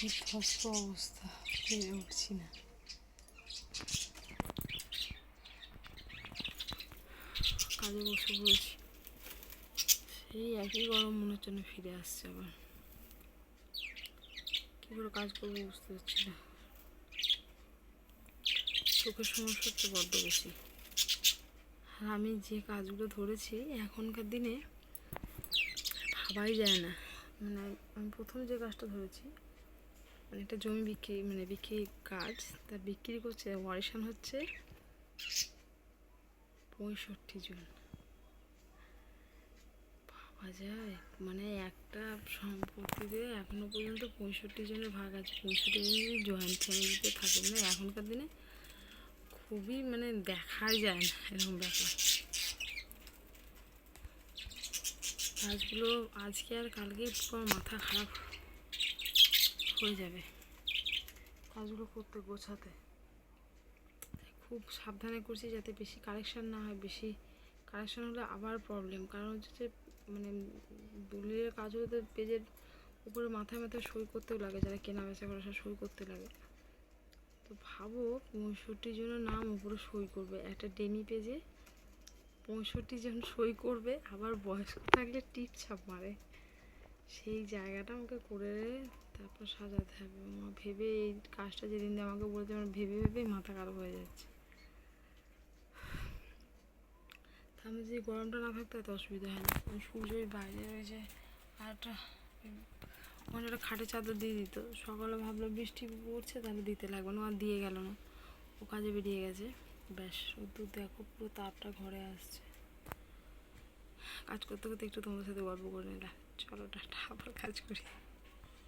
বিধ্বস্ত অবস্থা পেরে উঠছি না কাজে বসে পড়েছি। সেই একই গরম মনে হচ্ছে না ফিরে আসছে আবার। কী করে কাজ করব বুঝতে পারছি না। চোখের সমস্যা হচ্ছে বড্ড বেশি। আর আমি যে কাজগুলো ধরেছি, এখনকার দিনে ভাবাই যায় না। মানে আমি প্রথম যে কাজটা ধরেছি মানে একটা জমি বিক্রি মানে বিক্রি কাজ, তা বিক্রি করছে ওয়ারিশান হচ্ছে পঁয়ষট্টি জন। ভাবা যায় মানে একটা সম্পত্তিতে এখনও পর্যন্ত পঁয়ষট্টি জনের ভাগ আছে। পঁয়ষট্টি জন যদি জয়েন্ট ফ্যামিলিতে থাকে মানে এখনকার দিনে খুবই মানে দেখাই যায় না, এরকম ব্যাপার। কাজগুলো আজকে আর কালকে পুরো মাথা খারাপ। হয়ে যাবে। কাজগুলো করতে গোছাতে। খুব সাবধানে করছি যাতে বেশি কালেকশন না হয়, বেশি কালেকশন হলে আবার প্রবলেম কারণ হচ্ছে যে মানে দলিলের কাজ হলে তো পেজের উপরে মাথায় মাথায় সই করতেও লাগে, যারা কেনা বেচা করে সব সই করতে লাগে। তো ভাবো পঁয়ষট্টি জনের নাম উপরে সই করবে। একটা ডেমি পেজে পঁয়ষট্টি জন সই করবে, আবার বয়স্ক থাকলে টিপ ছাপ মারে। সেই জায়গাটা আমাকে করে তারপর সাজাতে হবে। মা ভেবে এই কাজটা যেদিন আমাকে বলেছে, আমার ভেবে ভেবেই মাথা খারাপ হয়ে যাচ্ছে। আমি যদি গরমটা না থাকতো এত অসুবিধা হয় না। ওই সূর্যের বাইরে রয়েছে আর একটা ওখানে একটা খাটে চাদর দিয়ে দিত। সকালে ভাবলো বৃষ্টি পড়ছে তাহলে দিতে লাগবে, না আর দিয়ে গেল না। ও কাজে বেরিয়ে গেছে। ব্যাস দূর দেখো পুরো তাপটা ঘরে আসছে। কাজ করতে করতে একটু তোমার সাথে গল্প করে নিলাম। চলো টাটা, আবার কাজ করি।